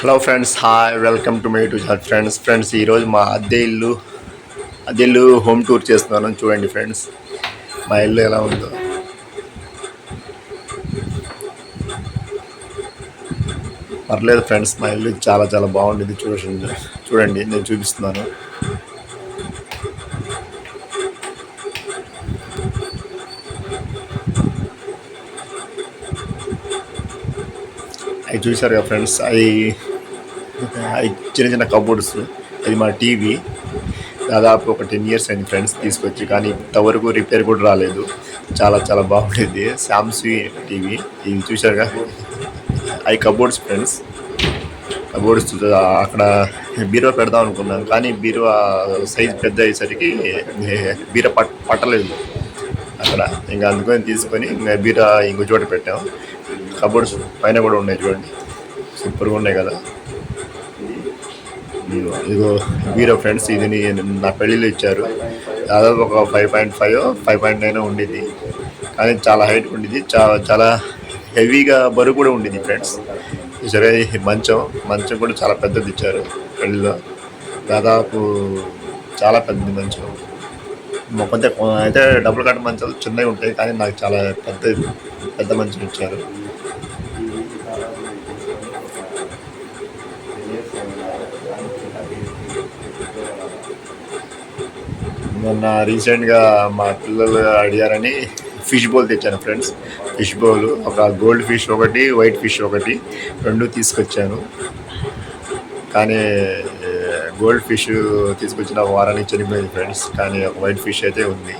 Hello friends hi welcome to my two chat friends friends ఈరోజు మా అద్దె ఇల్లు అద్దె ఇల్లు హోమ్ టూర్ చేస్తున్నాను. చూడండి ఫ్రెండ్స్ మా ఇల్లు ఎలా ఉందో. పర్లేదు ఫ్రెండ్స్ మా ఇల్లు చాలా చాలా బాగుండేది చూడండి చూడండి నేను చూపిస్తున్నాను. అవి చూశారు కదా ఫ్రెండ్స్ అవి చిన్న చిన్న కబోర్డ్స్ అది మా టీవీ దాదాపు ఒక టెన్ ఇయర్స్ అయింది ఫ్రెండ్స్ తీసుకొచ్చి కానీ ఇంతవరకు రిపేర్ కూడా రాలేదు. చాలా చాలా బాగుండేది. శాంసంగ్ టీవీ ఇది చూశారుగా? అవి కబోర్డ్స్ ఫ్రెండ్స్ కబోర్డ్స్ అక్కడ బీరువా పెడదాం అనుకున్నాం కానీ బీరువా సైజ్ పెద్ద అయ్యేసరికి బీర పట్ పట్టలేదు. అక్కడ ఇంకా అందుకని తీసుకొని ఇంకా బీర ఇంకో చోట పెట్టాం. కబోర్డ్స్ పైన కూడా ఉన్నాయి చూడండి. సూపర్గా ఉన్నాయి కదా. ఇదిగో వీరో ఫ్రెండ్స్ ఇది నా పెళ్ళిళ్ళు ఇచ్చారు. దాదాపు ఒక five point five five point nine ఉండేది కానీ చాలా హైట్ ఉండేది చాలా చాలా హెవీగా బరువు కూడా ఉండేది ఫ్రెండ్స్ సరే మంచం మంచం కూడా చాలా పెద్దది ఇచ్చారు పెళ్ళిలో. దాదాపు చాలా పెద్దది మంచం. కొంత అయితే డబ్బులు కట్ట మంచాలు చిన్నవి ఉంటాయి కానీ నాకు చాలా పెద్ద పెద్ద మంచం ఇచ్చారు. మొన్న రీసెంట్గా మా పిల్లలు అడిగారని ఫిష్ బౌల్ తెచ్చాను ఫ్రెండ్స్. ఫిష్ బౌల్ ఒక గోల్డ్ ఫిష్ ఒకటి వైట్ ఫిష్ ఒకటి రెండు తీసుకొచ్చాను. కానీ గోల్డ్ ఫిష్ తీసుకొచ్చిన వారానికి చనిపోయింది ఫ్రెండ్స్. కానీ ఒక వైట్ ఫిష్ అయితే ఉంది.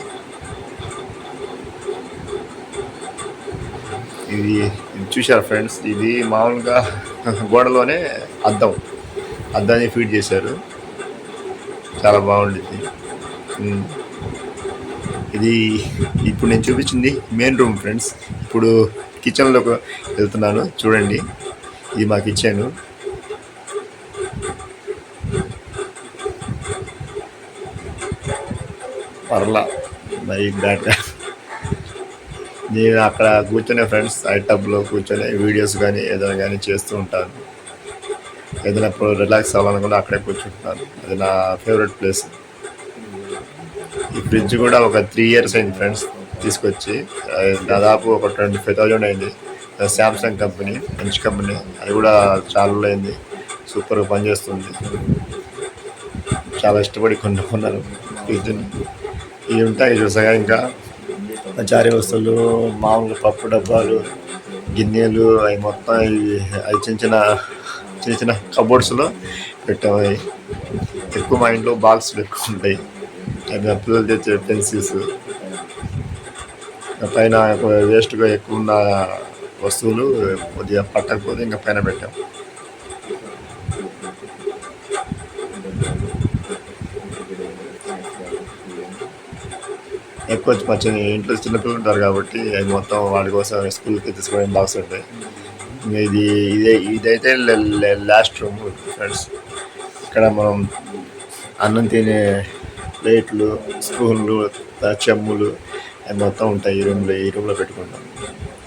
ఇది ఇది చూశారు ఫ్రెండ్స్? ఇది మామూలుగా గోడలోనే అద్దం. అద్దాన్ని ఫీడ్ చేశారు. చాలా బాగుండేది Hmm. ఇది ఇప్పుడు నేను చూపించింది మెయిన్ రూమ్ ఫ్రెండ్స్ ఇప్పుడు కిచెన్లోకి వెళ్తున్నాను. చూడండి. ఇది మా కిచెన్ పర్లా. మై బ్యాట్ నేను అక్కడ కూర్చొనే ఫ్రెండ్స్ ఐ టబ్లో కూర్చొని వీడియోస్ కానీ ఏదైనా కానీ చేస్తూ ఉంటాను. ఏదైనా ఇప్పుడు రిలాక్స్ కూడా అక్కడే కూర్చుంటాను. అది నా ఫేవరెట్ ప్లేస్ ఈ ఫ్రిడ్జ్ కూడా ఒక త్రీ ఇయర్స్ అయింది ఫ్రెండ్స్ తీసుకొచ్చి. దాదాపు ఒక ట్వంటీ ఫైవ్ థౌజండ్ అయింది. శాంసంగ్ కంపెనీ మంచి కంపెనీ అది కూడా చాలా అయింది. సూపర్గా పనిచేస్తుంది. చాలా ఇష్టపడి కొనుక్కున్నారు ఫ్రిడ్జ్ని. ఇవి ఉంటాయి చూసాగా ఇంకా? చారీ వస్తువులు మామూలు పప్పు డబ్బాలు గిన్నెలు అవి మొత్తం ఇవి అవి చిన్న చిన్న చిన్న చిన్న కబోర్డ్స్లో పెట్టాము. ఎక్కువ మా ఇంట్లో బాక్స్లు ఎక్కువ ఉంటాయి. అవి అప్పులు తెచ్చే పెన్సిల్స్. పైన వేస్ట్గా ఎక్కువ ఉన్న వస్తువులు కొద్దిగా పట్టకపోతే ఇంకా పైన పెట్టాం. ఎక్కువ వచ్చి పచ్చని ఇంట్లో చిన్నపిల్లలు ఉంటారు కాబట్టి అది మొత్తం వాడి కోసం స్కూల్కి తీసుకునే బాక్స్ ఉంటాయి ఇది ఇదే ఇదైతే లాస్ట్ రూమ్ ఫ్రెండ్స్. ఇక్కడ మనం అన్నం తినే ప్లేట్లు స్పూన్లు చెమ్ములు అవి మొత్తం ఉంటాయి. ఈ రూమ్లో ఈ రూమ్లో పెట్టుకుంటాం.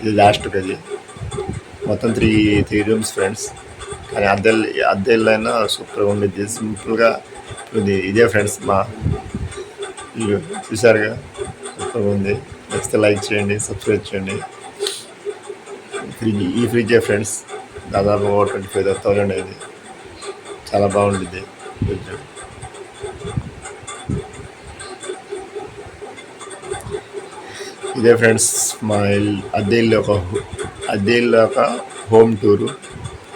ఇది లాస్ట్ అది మొత్తం త్రీ త్రీ రూమ్స్ ఫ్రెండ్స్ కానీ అద్దె అయినా సూపర్గా ఉండేది. సింపుల్గా ఉంది. ఇదే ఫ్రెండ్స్ మా. ఇల్లు చూసారుగా? సూపర్గా ఉంది. నెక్స్ట్ లైక్ చేయండి సబ్స్క్రైబ్ చేయండి. ఫ్రిడ్జ్ ఈ ఫ్రిడ్జే ఫ్రెండ్స్ దాదాపు ట్వంటీ ఫైవ్ థౌసండ్ అయింది. చాలా బాగుంటుంది ఫ్రిడ్జ్ ఇదే ఫ్రెండ్స్ మా ఇల్ అద్దె ఇల్లు ఒక అద్దె ఇల్లు ఒక హోమ్ టూరు.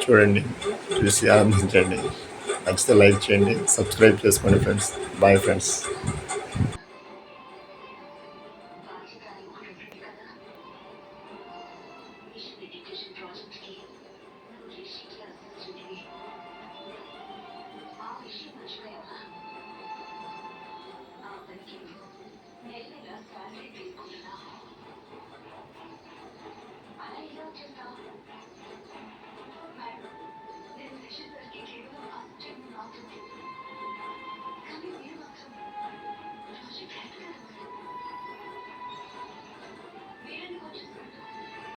చూడండి చూసి ఆనందించండి. నచ్చితే లైక్ చేయండి సబ్స్క్రైబ్ చేసుకోండి ఫ్రెండ్స్. Bye friends.